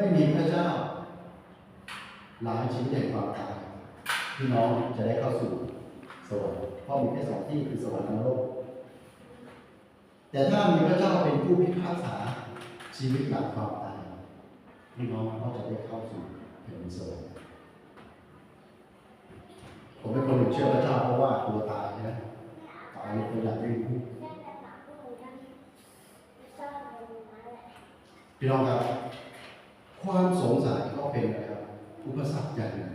ไม่มีพระเจ้าล้างชีวิตแห่งความตายพี่น้องจะได้เข้าสู่สวรรค์เพราะมีแค่สองที่คือสวรรค์กับนรกแต่ถ้ามีพระเจ้าเป็นผู้พิพากษาชีวิตหลังความตายพี่น้องก็จะได้เข้าสู่แผ่นดินสวรรค์ผมเป็นคนหนึ่งเชื่อพระเจ้าเพราะว่ากลัวตายนะตายเป็นอย่างยิ่งพี่น้องครับ ความสงสัยก็เป็นนะครับอุปสรรคอย่างหนึ่ง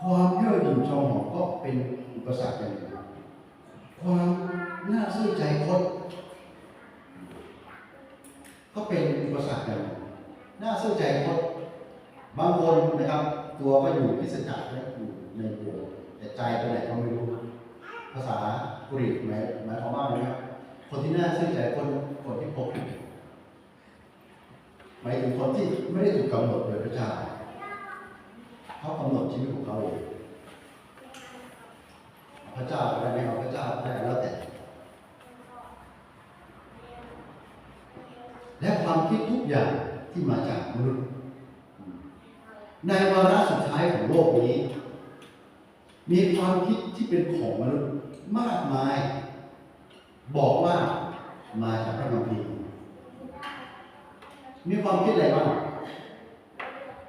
ความเย่อหยิ่งจองหองก็เป็นอุปสรรคอย่างหนึ่งความน่าซื่อใจคดก็เป็นอุปสรรคอย่างหนึ่งน่าซื่อใจคดบางคนนะครับ ตัวก็อยู่พิสจักรและอยู่ในโบสถ์แต่ใจไปไหนก็ไม่รู้ ภาษากรีกหมายหมายความว่าอะไงครับคนที่น่าซื่อใจคนคนที่พบ หมายถึงคนที่ไม่ได้ถูกกำหนดโดยพระเจ้าเขากำหนดชีวิตของเขาเองพระเจ้าอะไรไม่เอาพระเจ้าได้แล้วแต่ และความคิดทุกอย่างที่มาจากมนุษย์ ในวาระสุดท้ายของโลกนี้ มีความคิดที่เป็นของมนุษย์มากมาย บอกว่ามาจากพระคัมภีร์ มีความคิดอะไรบ้าง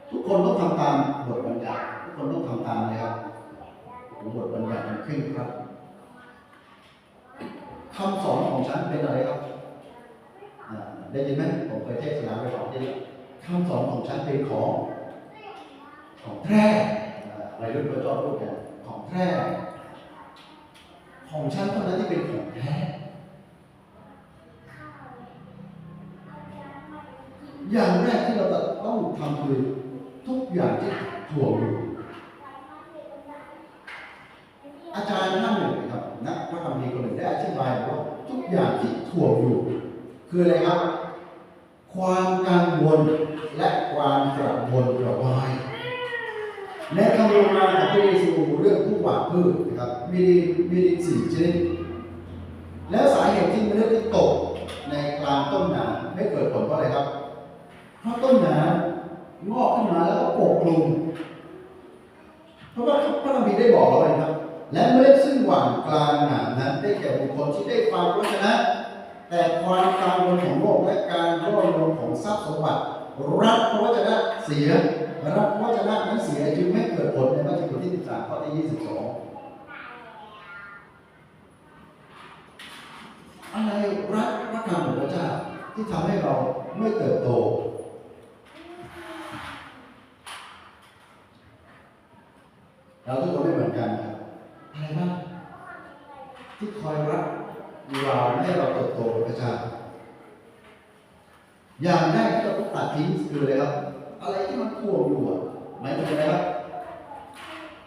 ทุกคนต้องทำตามบทบัญญัติ ทุกคนต้องทำตามอะไรครับบทบัญญัติมันเคร่งครัดคำสอนของฉันเป็นอะไรครับอ่าได้ยินไหมผมเคยเทศนาไปสองที่คำสอนของฉันเป็นของ ของแท้อ่าวัยรุ่นก็ชอบพูดกันของแท้ของฉันเท่านั้นที่เป็นของแท้ อย่างแรกที่เราจะต้องทำคือทุกอย่างที่ถ่วงอยู่อาจารย์ท่านหนึ่งนะครับนักพระธรรมพีคนหนึ่งได้อธิบายว่าทุกอย่างที่ถ่วงอยู่ คืออะไรครับ ความกังวลและความกระวนกระวายในคำโรงงาของพระเยซูเรื่องผู้หวานพืชนะครับมีมีดินสี่ชนิดแล้วสาเหตุที่มันเลือกที่ตกในกลางต้นหนาไม่เกิดผลเพราะอะไรครับ เพราะต้นหนางอกขึ้นมาแล้วก็ปกคลุมเพราะว่าพระคัมภีร์ได้บอกเอาไว้ครับ และเมล็ดซึ่งหว่างกลางหนามนั้นได้แก่บุคคลที่ได้ฟังพระชนะ แต่ความกังวลของโลกและการร่วมรวมของทรัพย์สมบัติรับพระวจนะเสียรับพระวจนะนั้นเสียจึงไม่เกิดผลในมัทธิวบทที่ 13ข้อที่ 22 อะไรรักพระคำของพระเจ้าที่ทำให้เราไม่เติบโต เราทุกคนไม่เหมือนกันครับอะไรบ้างที่คอยรักเราไม่ให้เราเติบโตกับพระเจ้าอย่างแรกที่เราต้องตัดทิ้งคืออะไรครับ อะไรที่มันท่วงอยู่อะหมายถึงอะไรครับ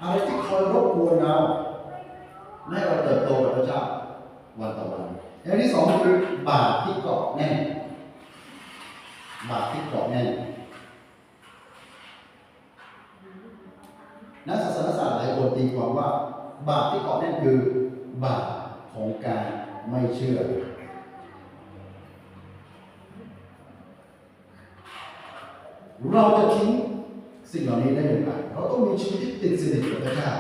อะไรที่คอยรบกวนเราไม่ให้เราเติบโตกับพระเจ้าวันต่อวันอย่างที่สองคือบาปที่เกาะแน่นบาปที่เกาะแน่น นักศาสนศาสตร์หลายคนตีความว่า บาปที่เกาะแน่นคือบาปของการไม่เชื่อ เราจะทิ้งสิ่งเหล่านี้ได้อย่างไรเราต้องมีชีวิตที่ติดสนิทกับพระเจ้า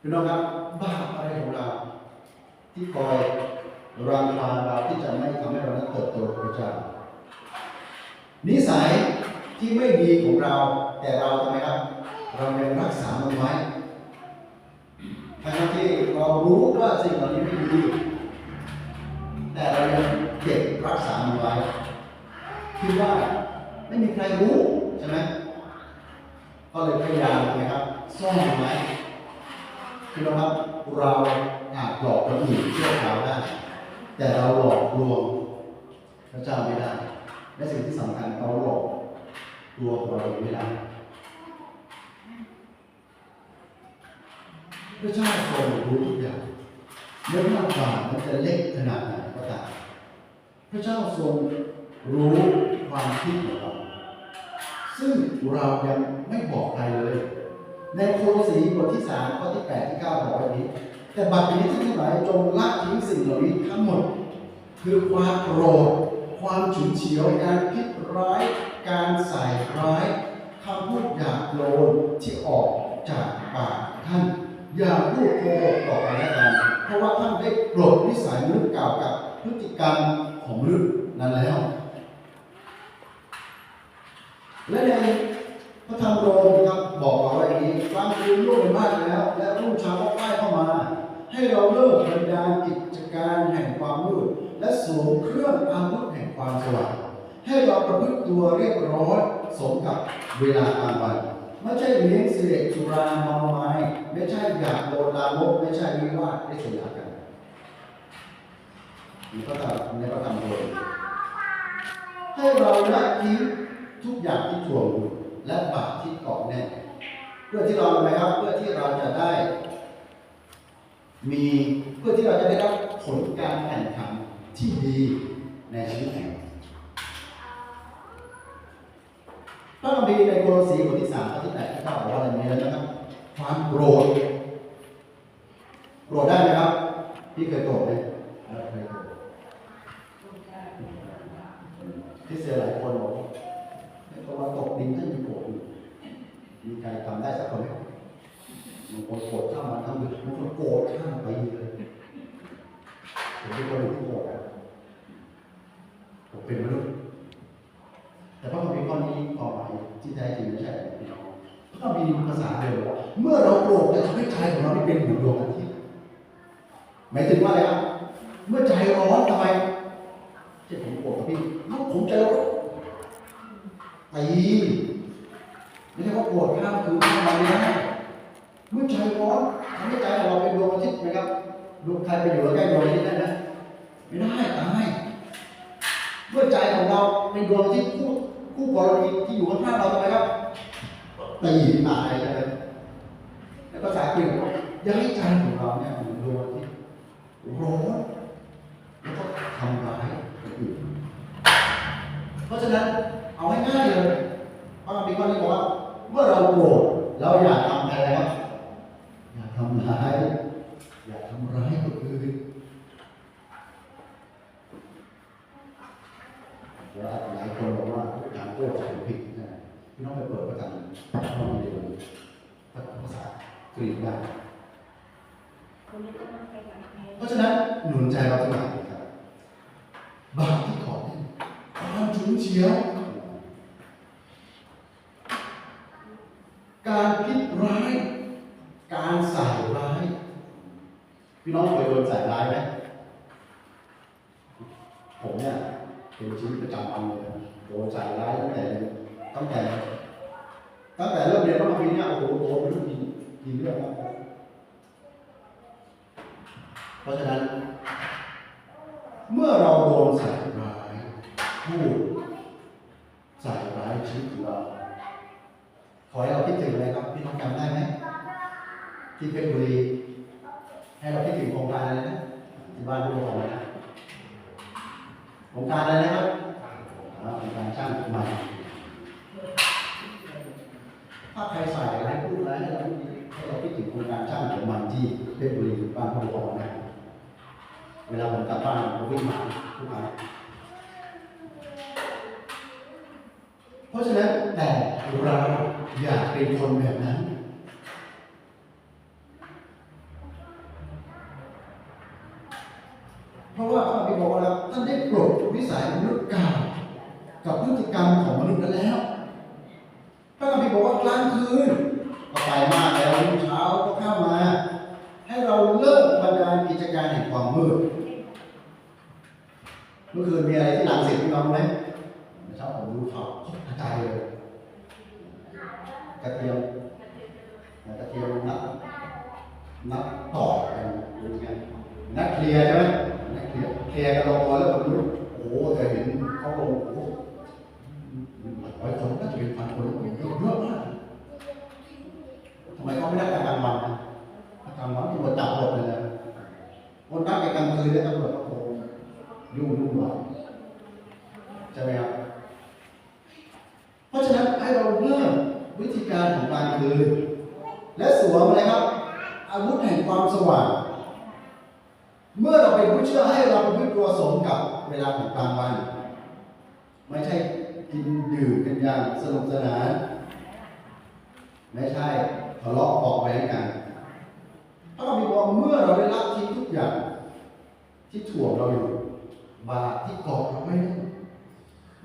พี่น้องครับบาปอะไรของเรา ที่คอยรังควานเราที่จะไม่ทำให้เรานั้นเติบโตกับพระเจ้านิสัยที่ไม่ดีของเราแต่เราทำไมครับ เรายังรักษามันไว้ทั้งที่เรารู้ว่าสิ่งเหล่านี้ไม่ดีแต่เรายังเก็บรักษามันไว้คิดว่าไม่มีใครรู้ใช่ไหมก็เลยพยายามนะครับซ่อนมันไว้คือเราครับเราอาจหลอกคนอื่นเชื่อเราได้แต่เราหลอกลวงพระเจ้าไม่ได้และสิ่งที่สำคัญเราหลอกลวงเราเองไม่ได้ พ ระเจ้าทรงรู้ทุกอย่างไม่ว่าบาปมันจะเล็กขนาดไหนก็ตามพระเจ้าทรงรู้ความคิดของเรา ซึ่งเรายังไม่บอกใครเลย ในโคโลสีบทที่สามข้อที่แปดที่เก้าบอกแบบนี้ แต่บัดนี้ที่ทั้งหลายจงละทิ้งสิ่งเหล่านี้ทั้งหมด คือความโกรธคความฉุนเฉียวการคิดร้าย การใส่ร้ายคำพูดหยาบโลนที่ออกจากปากท่าน อย่าพูดโกหกต่อกันและกันเพราะว่าท่านได้ปลดวิสัยมนุษย์เก่ากับพฤติกรรมของมนุษย์นั้นแล้ว และในพระธรรมโรมนะครับบอกเราไว้อย่างนี้กลางคืนล่วงไปมากแล้ว และรุ่งเช้าก็ใกล้เข้ามา ให้เราเลิกบรรดากิจการแห่งความมืดและสวมเครื่องอาวุธแห่งความสว่างให้เราประพฤติตัวเรียบร้อยสมกับเวลากลางวันไม่ใช่เลี้ยงเสด็จสุราเมาไม้ไม่ใช่ากโดนลามกไม่ใช่วิวาทไม่ใช่ยากันนี่ก็ทำในพระธรรมโรมให้เราละทิ้งทุกอย่างที่ถ่วงอยู่และบาปที่เกาะแน่นเพื่อที่เราทำไมครับเพื่อที่เราจะได้ มีเพื่อที่เราจะได้รับผลการแข่งขันที่ดีในชีวิตแห่งพระคัมภีร์ในโคโลสีบทที่สามข้อที่แปดข้อเก้าบอกว่าอะไรนี้แล้วนะครับ ความโกรธ โกรธได้ไหมครับ พี่เคยโกรธไหมเคยโกรธที่เสียหลายคนบอกว่าในตะวันตกดินท่านยังโกรธมีใครทำได้สักคนไหมบางคนโกรธข้ามวันข้ามคืนบางคนโกรธข้ามไปเลยผมเป็นคนหนึ่งที่โกรธนะผมเป็นมนุษย์แต่พระคัมภีร์ข้อนี้ความหมายที่แท้จริงไม่ใช่พี่น้องพระคัมภีร์ภาษาเดิมบอกว่าเมื่อเราโกรธจะทำให้ใจของเราไม่เป็นหมือนดวงอาทิตย์ หมายถึงว่าอะไรครับเมื่อใจร้อนทำไมที่ผมโกรธกับพี่ลูกผมใจร้อนตีไม่ใช่ว่าโกรธข้ามคืนข้ามนไม่ได้เมื่อใจร้อนทำให้ใจของเราเป็นดวงอาทิตย์นะครับดวงใครไปอยู่ใกล้ดวงอาทิตย์ได้ไหมไม่ได้ตายเมื่อใจของเราเป็นดวงอาที่คู่คู่กรณีที่อยู่ข้างๆเราทำไมครับตีตายใช่ไหมแล้วภาษาอังกฤษบอกว่าย่าให้ใจของเราเนี่ยเหมือนดวง ร้อนแล้วก็ทำร้ายคนอื่นเพราะฉะนั้นเอาให้ง่ายเลยพระคัมภีร์ข้อนี้บอกว่าเมื่อเราโกรธเราอย่าทำอะไรครับอย่าทำร้าย อย่าทำร้ายคนอื่นแล้วหลายคนบอกว่าการโกรธใจผิดนะพี่น้องไปเปิดประกันห้องเรียนภาษากรีกได้ เพราะฉะนั้นหนุนใจเราทั้งหลายครับบาปที่ก่อนเนี่ยความฉุนเฉียว การคิดร้าย การใส่ร้าย พี่น้องเคยโดนใส่ร้ายไหมผมเนี่ยเป็นชีวิตประจำวันเลยโดนใส่ร้ายตั้งแต่ตั้งแต่ตั้งแต่เริ่มเรียนพระคัมภีนี่ยโอ้โหโดนเรื่องกี่กี่เรื่องมาก เพราะฉะนั้น เมื่อเราโดนใส่ร้ายพูดใส่ร้ายชีวิตของเราขอให้เราคิดถึงอะไรครับพี่น้องจำได้ไหมที่เพชรบุรีให้เราคิดถึงโครงการอะไรนะที่บ้านผู้ปกครองนะโครงการอะไรนะครับโครงการช่างใหม่ถ้าใครใส่อะไรพูดอะไรให้เราให้เราคิดถึงโครงการช่างของมันที่เพชรบุรีบ้านพ่อหลวงนะ เวลาผมกลับบ้านผมวิ่งมาทุกครั้งเพราะฉะนั้นแต่เราอยากเป็นคนแบบนั้น เพราะว่าพระบิดบอกว่าแล้วท่านได้ปลดวิสัยมนุษย์เก่ากับพฤติกรรมของมนุษย์นั้นแล้วพระคัมภีร์บอกว่ากลางคืนก็ไปมากแล้วรุ่งเช้าก็เข้ามา ให้เราเลิกบรรดากิจการแห่งความมืด เมื่อคืนมีอะไร ที่หลังเสร็จพี่น้องไหมเมื่อเช้าผมดูข่าวกระจายเลย กระเทียมกระเทียมนัดนัดต่อกันดูไงนัดเคลียร์ใช่ไหมนัดเคลียร์เคลียร์กันลงตัวแล้วผมรู้โอ้โหแต่เห็นเขาลงโอ้โหหลายร้อยคนน่าจะเป็นพันคนเยอะมากทำไมเขาไม่ได้ประกันวันนะประกันวันตำรวจจับหมดเลยนะคนตั้งไปกลางคืนเนี่ยตำรวจโอ้โหยุ่งยุ่งหน่อยใช่ไหมครับ เพราะฉะนั้นให้เราเริ่มวิธีการ คืนและสวมอะไรครับ อาวุธแห่งความสว่าง เมื่อเราเป็นผู้เชื่อให้เราเป็นผู้ตัวสมกับเวลาของกลางวัน ไม่ใช่กินดื่มกันอย่างสนุกสนาน ไม่ใช่ทะเลาะเบาะแว้งกันถ้าเรามีบอกเมื่อเราได้รับทิ้งทุกอย่าง ที่ถ่วงเราอยู่บาปที่เกาะเราไว้นั้น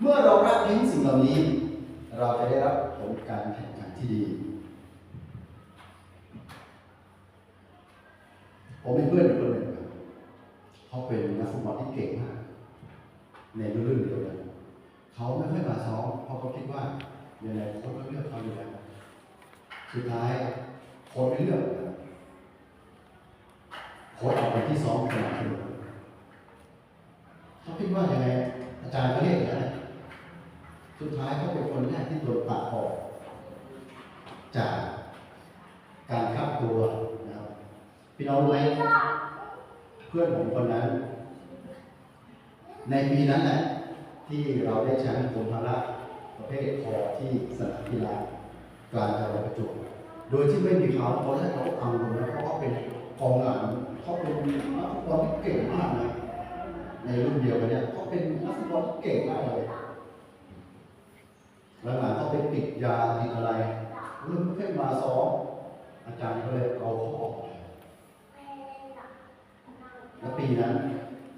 เมื่อเราละทิ้งสิ่งเหล่านี้ เราจะได้รับผลการแข่งขันที่ดี ผมมีเพื่อนอยู่คนหนึ่งครับ เขาเป็นนักฟุตบอลที่เก่งมาก ในรุ่นเดียวกันเขาไม่ค่อยมาซ้อมเพราะเขาคิดว่ายังไงโค้ชก็เลือกเขาอยู่แล้วสุดท้ายโค้ชไม่เลือกโค้ชเอาไปที่ซ้อมสนามเขาคิดว่ายังไงอาจารย์เขาเรียกอย่างนั้นสุดท้ายเขาเป็นคนแรกที่โดนตัดออก จากการคัดตัวนะครับพี่น้องรู้ไหม เพื่อนผมคนนั้น ในปีนั้นแหละที่เราได้แชมป์กรมพละประเภทคอที่สนามกีฬากลางจังหวัดประจวบโดยที่ไม่มีเขาตอนแรกเราก็กังวลนะเพราะว่าเป็นกองหลังเขาเป็นนักฟุตบอลที่เก่งมากนะในรุ่นเดียวกันเนี่ยเขาเป็นนักฟุตบอลที่เก่งมากเลยหลังๆเขาไปติดยาติดอะไรเริ่มขึ้นมาซ้อมอาจารย์ก็เลยเอาเขาออก แล้วปีนั้น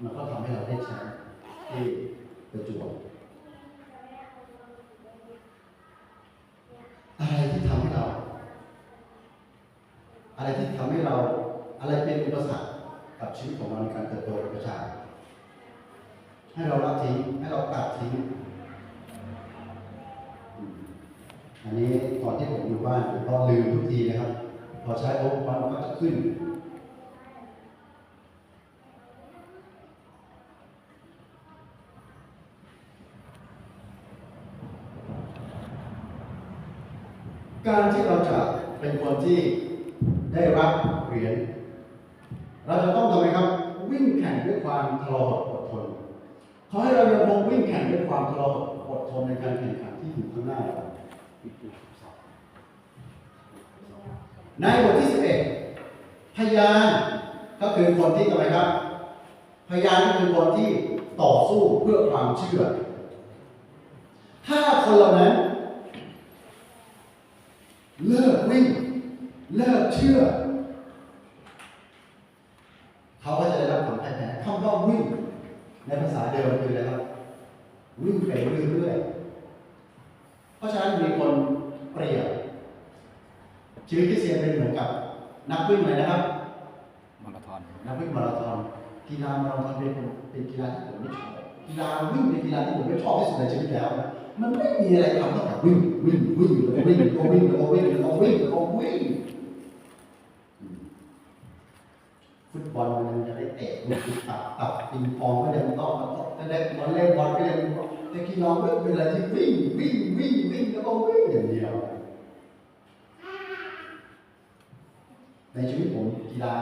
มันก็ทำให้เราได้แชมป์ที่ประจวบอะไรที่ทำให้เรา อะไรที่ทำให้เราอะไรเป็นอุปสรรคกับชีวิตของเราในการเติบโตเป็นประชาให้เราละทิ้งให้เราตัดทิ้งอันนี้ตอนที่ผมอยู่บ้านผมก็ลืมทุกทีนะครับ พอใช้ปุ๊บมันก็จะขึ้น การที่เราจะเป็นคนที่ได้รับเหรียญเราจะต้องทำไมครับ วิ่งแข่งด้วยความทรหดอดทนขอให้เรายังคงวิ่งแข่งด้วยความทรหดอดทนในการแข่งขันที่อยู่ข้างหน้าเราในบทที่11พยานก็คือคนที่ทำไมครับ พยานก็คือคนที่ต่อสู้เพื่อความเชื่อ ถ้าคนเหล่านั้น เลิกวิ่ง เลิกเชื่อ เขาก็จะได้รับผลแพ้คำว่าวิ่ง ในภาษาเดิมคืออะไรครับ วิ่งไปเรื่อยๆ เพราะฉะนั้นมีคนเปรียบชีวิตคริสเตียนเป็นเหมือนกับ นักวิ่งเลยนะครับมาราธอนนักวิ่งมาราธอนกีฬามาราธอนเป็นเป็นกีฬาที่ผมไม่ชอบกีฬาวิ่งเป็นกีฬาที่ผมไม่ชอบที่สุดในชีวิตแล้วนะ มันไม่มีอะไรทำนอกจากวิ่งวิ่งวิ่งแล้ววิ่งแล้วก็วิ่งแล้วก็วิ่งแล้วก็วิ่งแล้วก็วิ่งฟุตบอลมันจะได้เตะตับตับปิงปองก็ยังต้องมาต้องจะได้บอลเล่นบอลก็ยังแต่กีฬาวิ่งเป็นอะไรที่วิ่งวิ่งวิ่งวิ่งแล้วก็วิ่งอย่างเดียว ในชีวิตผมกีฬา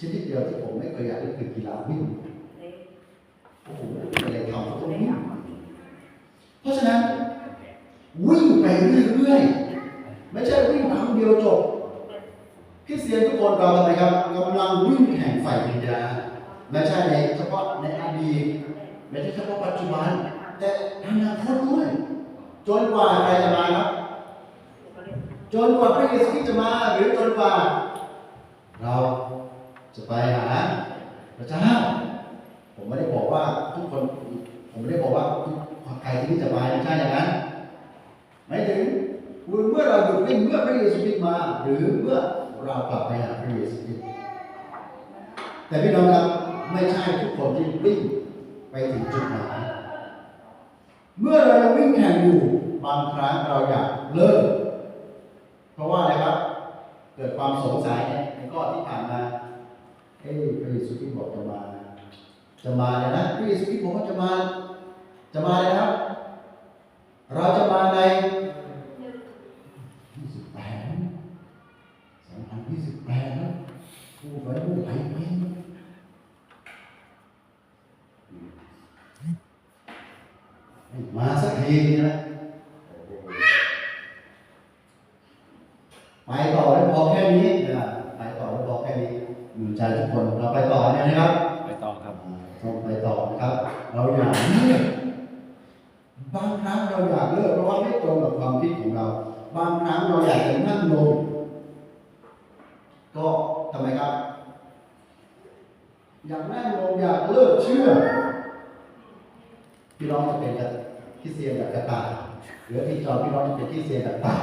ชนิดเดียวที่ผมไม่เคยอยากเล่นคือกีฬาวิ่งโอ้โหอะไรทำก็ต้องวิ่ง เพราะฉะนั้น วิ่งไปเรื่อยๆ ไม่ใช่วิ่งครั้งเดียวจบคริสเตียนทุกคนเราทำไมครับกำลังวิ่งแข่งฝ่ายวิญญาณไม่ใช่ในเฉพาะในอดีตไม่ใช่เฉพาะปัจจุบัน แต่อนาคตด้วย จนกว่าใครจะมาครับ จนกว่าพระเยซูจะมาหรือจนกว่า เราจะไปหาพระเจ้าผมไม่ได้บอกว่าทุกคน ผมไม่ได้บอกว่า ทุกใครที่จะไปไม่ใช่อย่างนั้นหมายถึงเมื่อเราหยุดวิ่งเมื่อพระเยซูคริสต์มา หรือเมื่อเรากลับไปหาพระเยซูคริสต์แต่พี่น้องครับไม่ใช่ทุกคนที่วิ่งไปถึงจุดหมายเมื่อเราวิ่งแข่งอยู่บางครั้งเราอยากเลิกเพราะว่าอะไรครับ เกิดความสงสัยเนี่ยในข้อที่ผ่านมาเอ้พระเยซูคริสต์บอกจะมา จะมาเลยนะพระเยซูคริสต์บอกว่าจะมา จะมาเลยครับ เราจะมาใน28 2028นะพูดไว้พูดไปไปมาสักทีนะไปต่อแล้พอแค่นี้นะไปต่อแล้พอแค่นี้หนุนใจทุกคนเราไปต่อเนี่ยนะครับ ไปต่อครับ ต้องไปต่อนะครับ เราอย่าเลิก ลิกเพราะว่าไม่ตรงกับความคิดของเรา บางครั้งเราอยากจะนั่งลง ก็ทำไมครับ อยากนั่งลงอยากเลิกเชื่อ พี่น้องจะเป็นกับคริสเตียนแบบกระตายหรือพี่จอมพี่น้องจะเป็นคริสเตียนแบบตา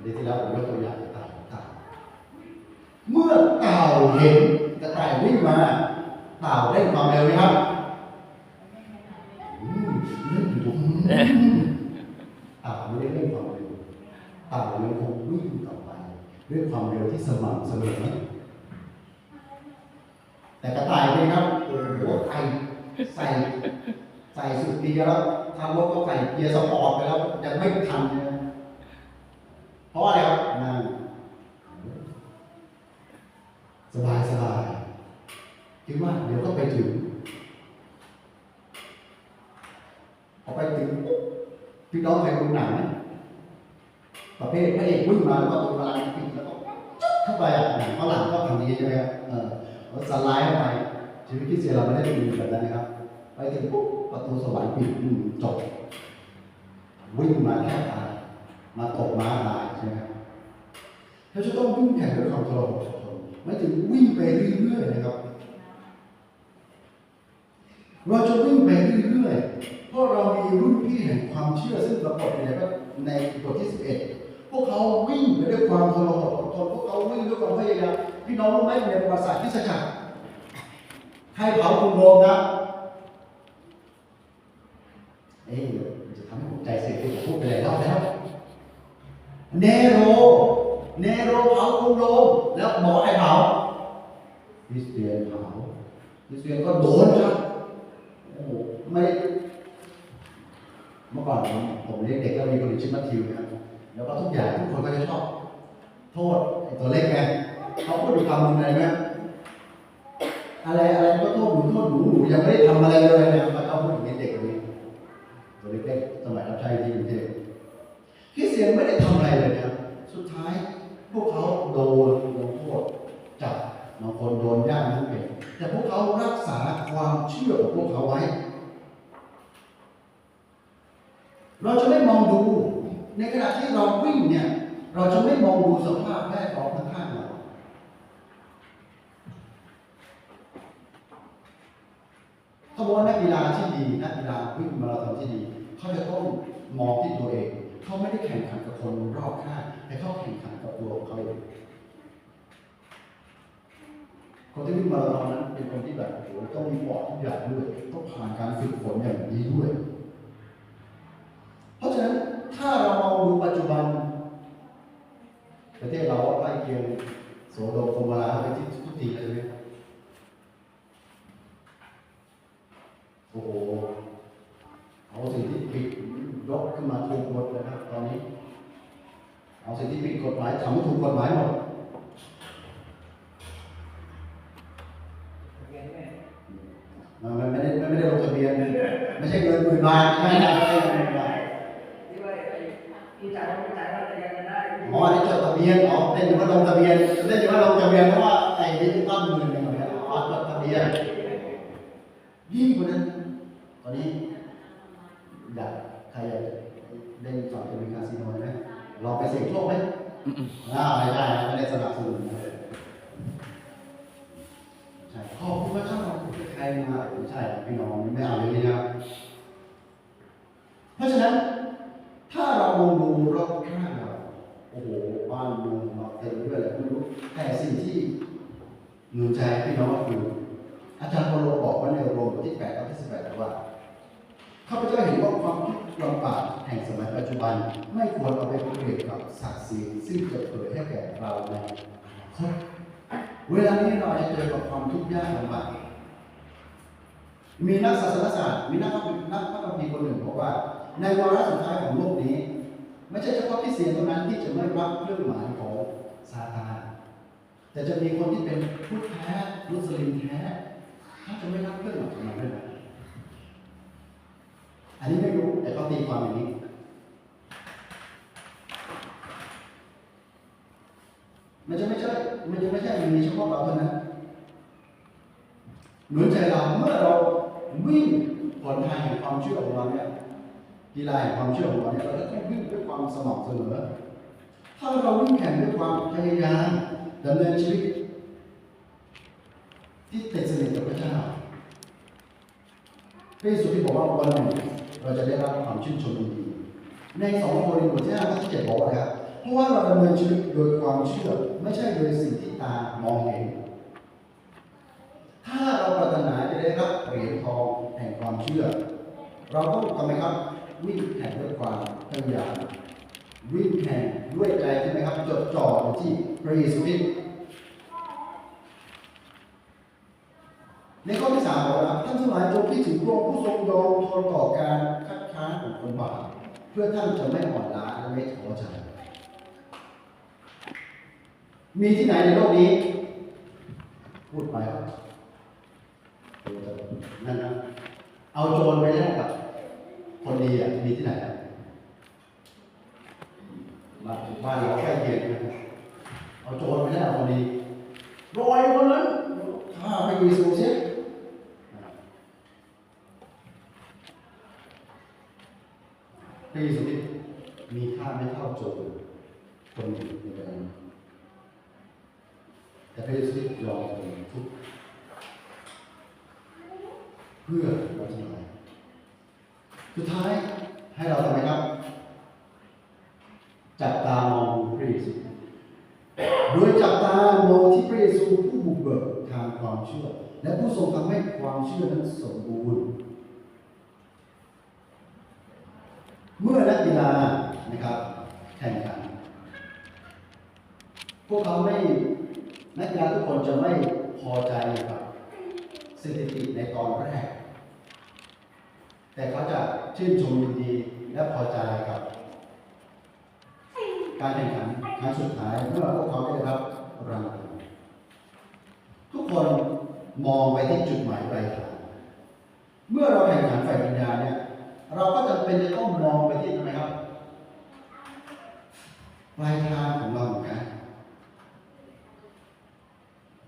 เดี๋ยวที่แล้วผมยกตัวอย่างกระต่ายเต่าเมื่อเต่าเห็นกระต่ายวิ่งมาเต่าเร่งความเร็วไหมครับอืมเร่งอยู่ตรงนี้เต่าไม่ได้เร่งความเร็วเต่ายังคงวิ่งต่อไป ด้วยความเร็วที่สม่ำเสมอ แต่กระต่ายนี่ครับโอ้โหใส่ใส่ใส่สุดเกียร์แล้วทำรถก็ใส่เกียร์สปอร์ตไปแล้วยังไม่ทันเลยเพราะอะไรครับสบายสบายคิดว่าเดี๋ยวก็ไปถึงพอไปถึงปุ๊บพี่น้องไปดูหนังไหม ประเภทพระเอกวิ่งมาแล้วก็ตัวลังปิดแล้วก็เข้าไปอะหนังฝรั่งก็ทำอย่างนี้ใช่ไหมครับเออเราสไลด์เข้าไปชีวิตคริสเตียเราไม่ได้ดูแบบนั้นนะครับ ไปถึงปุ๊บประตูสวรรค์ปิดจบ วิ่งมาแทบตายมาตกม้าตายใช่ไหมครับเราจะต้องวิ่งแข่งด้วยความทรหดทนไม่ถึงวิ่งไปเรื่อยๆนะครับเราจะวิ่งไปเรื่อยๆ เพราะเรามีรุ่นพี่แห่งความเชื่อซึ่งปรากฏในในบทที่ 11 พวกเขาวิ่งไปด้วยความทรหดอดทนพวกเขาวิ่งด้วยความพยายามพี่น้องรู้ไหมในประวัติศาสตร์คริสตจักรใครเผากรุงโรมนะเอ๊ะเดี๋ยจะทำให้ผมใจเสียที่ผมพูดไปหลายรอบแล้วเนโรเนโรเผากรุงโรมแล้วบอกว่าใครเผาคริสเตียนเผาคริสเตียนก็โดนครับโอ้โหไม่เมื่อก่อนผมผมเลี้ยงเด็กก็มีคนชื่อมัทธิวนะครับ แล้วก็ทุกอย่างทุกคนก็จะชอบ โทษไอ้ตัวเล็กไงเขาพูดอยู่คำหนึงอะไรไหมอะไรอะไรก็โทษหนูโทษหนูหนูยังไม่ได้ทำอะไรเลยนะมาเขาพูดอย่างนี้เด็กคนนี้ตัวเล็กๆสมัยรับใช้ที่กรุงเทพคริสเตียนไม่ได้ทำอะไรเลยนะสุดท้ายพวกเขาโดนลงโทษจับบางคนโดนย่างทั้งเป็นแต่พวกเขารักษาความเชื่อของพวกเขาไว้ เราจะไม่มองดู ในขณะที่เราวิ่งเนี่ย เราจะไม่มองดูสภาพแวดล้อมข้างๆเราเขาบอกว่านักกีฬาที่ดีนักกีฬาวิ่งมาราธอนที่ดี เขาจะต้องมองที่ตัวเอง เขาไม่ได้แข่งขันกับคนรอบข้างแต่เขาแข่งขันกับตัวเขาเองคนที่วิ่งมาราธอนนั้นเป็นคนที่แบบโอ้ต้องมีปอดทุกอย่างด้วยต้องผ่านการฝึกฝนอย่างดีด้วย เพราะฉะนั้นถ้าเรา ดูปัจจุบัน ประเทศเราใกล้เคียงโสโดมโกมราไปที่ทุกทีเลยไหมโอ้โหเอาสิ่งที่ผิดยกขึ้นมาถูกหมดเลยครับตอนนี้ เอาสิ่งที่ผิดกฎหมายทำให้ถูกกฎหมายหมดมันไม่ได้ไม่ได้ลงทะเบียน ไม่ใช่เงินหมื่นบาทไม่ใช่ไม่ใช่เงินหมื่นบาทที่ บียนอ๋อเล่นอยู่ว่าลงทะเบียนเล่นอยู่ว่าลงทะเบียนเพราะว่าไอ้ดิจิตอลหมื่นหนึ่งเนี่ยอ๋อจดทะเบียนยิ่งกว่านั้นตอนนี้อยากใครอยากเล่นสอนจะมีคาสิโนไหมลองไปเสี่ยงโชคไหมอ่าไม่ได้นะไม่ได้สนับสนุนนะใช่ขอบคุณพระเจ้าใครมาไม่ใช่พี่น้องไม่เอาอย่างนี้นะครับเพราะฉะนั้นถ้าเรามองดูรอบข้างเรา โอ้โห บ้านเมืองเราเต็มไปด้วยอะไรไม่รู้แต่สิ่งที่หนุนใจพี่น้องก็คืออาจารย์โปโลบอกว่าในโรมบทที่8ข้อที่18ว่าข้าพเจ้าเห็นว่าความทุกข์ลำบากแห่งสมัยปัจจุบันไม่ควรเอาไปเปรียบกับศักดิ์ศรีซึ่งจะเผยให้แก่เราในเวลานี้เราจะเจอกับความทุกข์ยากลำบากมีนักศาสนศาสตร์มีนักนักพระคัมภีคนหนึ่งบอกว่า ในวาระสุดท้ายของโลกนี้ ไม่ใช่เฉพาะคริสเตียนเท่านั้นที่จะไม่รับเครื่องหมายของซาตานแต่จะมีคนที่เป็นพุทธแท้มุสลิมแท้เขาจะไม่รับเครื่องหมายของมันด้วยนะอันนี้ไม่รู้แต่เขาตีความอย่างนี้มันจะไม่ใช่ มันจะไม่ใช่มีเฉพาะเราเท่านั้นหนุนใจเราเมื่อเราวิ่งผลทางแห่งความเชื่อของเราเนี่ย กีฬาแห่งความเชื่อของเราเนี่ยเราจะต้องวิ่งด้วยความสม่ำเสมอ ถ้าเราวิ่งแข่งด้วยความพยายามดำเนินชีวิต ที่ติดสนิทกับพระเจ้าพระเยซูที่บอกว่าวันหนึ่งเราจะได้รับความชื่นชมยินดีในสองโครินธ์บทที่ห้าข้อที่เจ็ดบอกว่าอะครับเพราะว่าเราดำเนินชีวิตโดยความเชื่อไม่ใช่โดยสิ่งที่ตามองเห็น ถ้าเราปรารถนาจะได้รับเหรียญทองแห่งความเชื่อ เราต้องทำไมครับ วิ่งแข่งด้วยความพยายามวิ่งแข่งด้วยใจใช่ไหมครับ จดจ่ออยู่ที่พระเยซูคริสต์ในข้อที่สามบอกว่าท่านทั้งหลายจงคิดถึงพระองค์ผู้ทรงยอมทนต่อการคัดค้านของคนบาปเพื่อท่านจะไม่อ่อนล้าและไม่ท้อใจมีที่ไหนในโลกนี้ พูดไปครับนั่นนะเอาโจรไปแลกกับ คนดีอะมีที่ไหนอะบ้าบ้านเราใกล้เคียงนะครับเอาโจรไปแลกกับคนดีรอยคนนั้นฆ่าไปยีสูเสียพระเยซูคริสต์มีค่าไม่เท่าโจรคนดีในประเด็นแต่พระเยซูคริสต์ยอมทุกข์เพื่อเราทั้งหลาย สุดท้ายให้เราทำไมครับ จับตามองพระเยซูโดยจับตามองที่พระเยซูผู้บุกเบิกทางความเชื่อ และผู้ทรงทำให้ความเชื่อนั้นสมบูรณ์ เมื่อนักกีฬานะครับแข่งขันพวกเขาไม่นักกีฬาทุกคนจะไม่พอใจกับสถิติในตอนแรก แต่เขาจะชื่นชมยินดีและพอใจกับ การแข่งขันครั้งสุดท้ายเมื่อพวกเขาได้รับรางวัลทุกคนมองไปที่จุดหมายปลายทางเมื่อเราแข่งขันฝ่ายปัญญาเนี่ย เราก็จะเป็นจะต้องมองไปที่ทำไมครับปลายทางของเราเหมือนกัน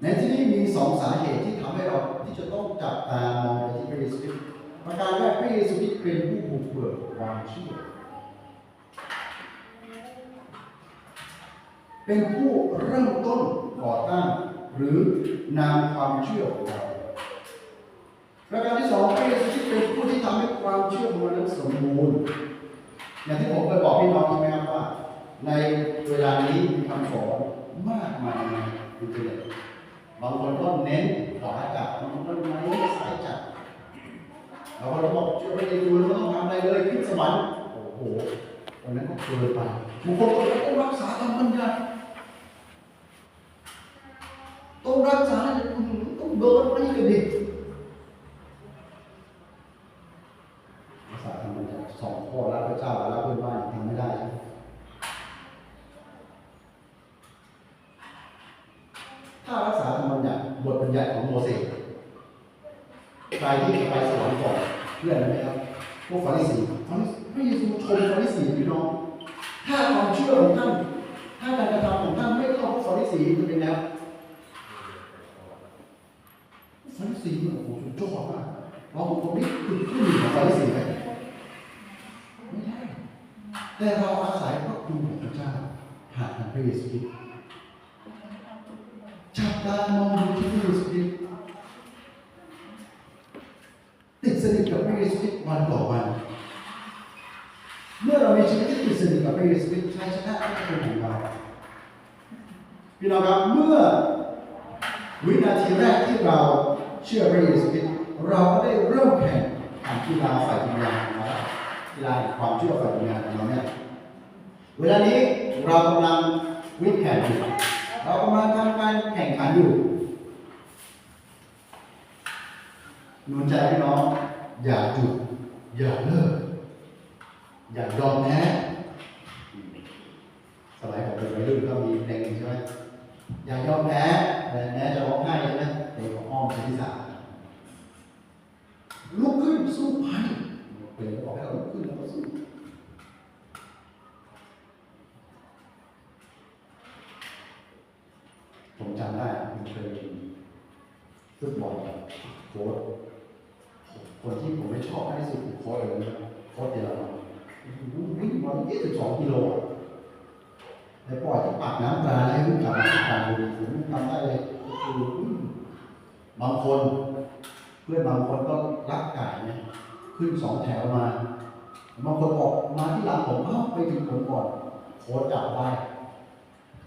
ในที่นี้มีสองสาเหตุที่ทำให้เราที่จะต้องจับตามองไปที่พระเยซูคริสต์ ประการแรกพระเยซูคริสต์เป็นผู้บุกเบิกความเชื่อ เป็นผู้เริ่มต้นก่อตั้งหรือนำความเชื่อของเราประการที่สองพระเยซูคริสต์เป็นผู้ที่ทำให้ความเชื่อของเรานั้นสมบูรณ์ อย่างที่ผมเคยบอกพี่น้องใช่ไหมครับว่า ในเวลานี้มีคำสอนมากมายในอินเทอร์เน็ตบางคนก็เน้นขวาจับบางคนก็เน้นซ้ายจับ บางคนก็บอกเชื่อพระเยซูแล้วไม่ต้องทำอะไรเลยขึ้นสวรรค์โอ้โหวันนั้นก็เกินไปบางคนก็ต้องรักษาธรรมบัญญัติต้องรักษาต้องเดินไม่กระดิกรักษาธรรมบัญญัติสองข้อรักพระเจ้ารักเพื่อนบ้านทำไม่ได้ใช่ไหมถ้ารักษาธรรมบัญญัติบทบัญญัติของโมเสสใครที่จะไปสวรรค์ เพื่อนไหมครับพวกฟาริสีฟาริสีพระเยซูชมฟาริสีพี่น้อง ถ้าความเชื่อของท่าน ถ้าการกระทำของท่านไม่เข้าพวกฟาริสีจะเป็นไงครับฟาริสีเนี่ยโอ้โหสุดยอดมากเราคนนี้คือผู้หนึ่งของฟาริสีไหมไม่ได้แต่เราอาศัยพระคุณของพระเจ้าผ่านพระเยซูคริสต์จับตามองดูที่พระเยซูคริสต์ติดสนิทกับ พระเยซูคริสต์วันต่อวัน เมื่อเรามีชีวิตที่ติดสนิทกับพระเยซูคริสต์ชัยชนะก็จะเป็นของเราพี่น้องครับเมื่อวินาทีแรกที่เราเชื่อพระเยซูคริสต์เราก็ได้เริ่มแข่งขันกีฬาฝ่ายวิญญาณของเรากีฬาความเชื่อฝ่ายวิญญาณของเราเนี่ยเวลานี้เรากำลังวิ่งแข่งอยู่เรากำลังทำการแข่งขันอยู่หนุนใจพี่น้อง อย่าหยุด อย่าเลิก อย่ายอมแพ้สมัยผมเป็นวัยรุ่นก็มีเพลงใช่ไหมอย่ายอมแพ้แต่แม้จะร้องไห้ใช่ไหมเพลงของอ้อมชนิสาลุกขึ้นสู้ไปเพลงบอกให้เราลุกขึ้นแล้วก็สู้ผมจำได้ผมเคยฟุตบอลโค้ช คนที่ผมไม่ชอบมากที่สุดคือโค้ชเลยนะโค้ชเดลมันวิ่งวันยี่สิบสองกิโลอะในปล่อยที่ปากน้ำปลาให้วิ่งกลับมาที่กางเลยผมทำได้เลยก็คือบางคน เพื่อนบางคนก็รักไก่เนี่ยขึ้นสองแถวมาบางคนบอกมาที่หลังผมเอ้าไปถึงผมก่อนโค้ชจับได้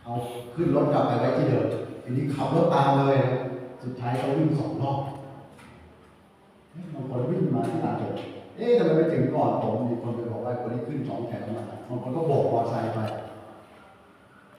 เอาขึ้นรถกลับไปไว้ที่เดิมทีนี้ขับรถตามเลย สุดท้ายเขาวิ่งสองรอบ บางคนวิ่งมาที่ตาจบเอ๊ะทำไมไปถึงก่อนผมมีคนไปบอกว่าคนนี้ขึ้นสองแถวมาบางคนก็โบกมอไซค์ไป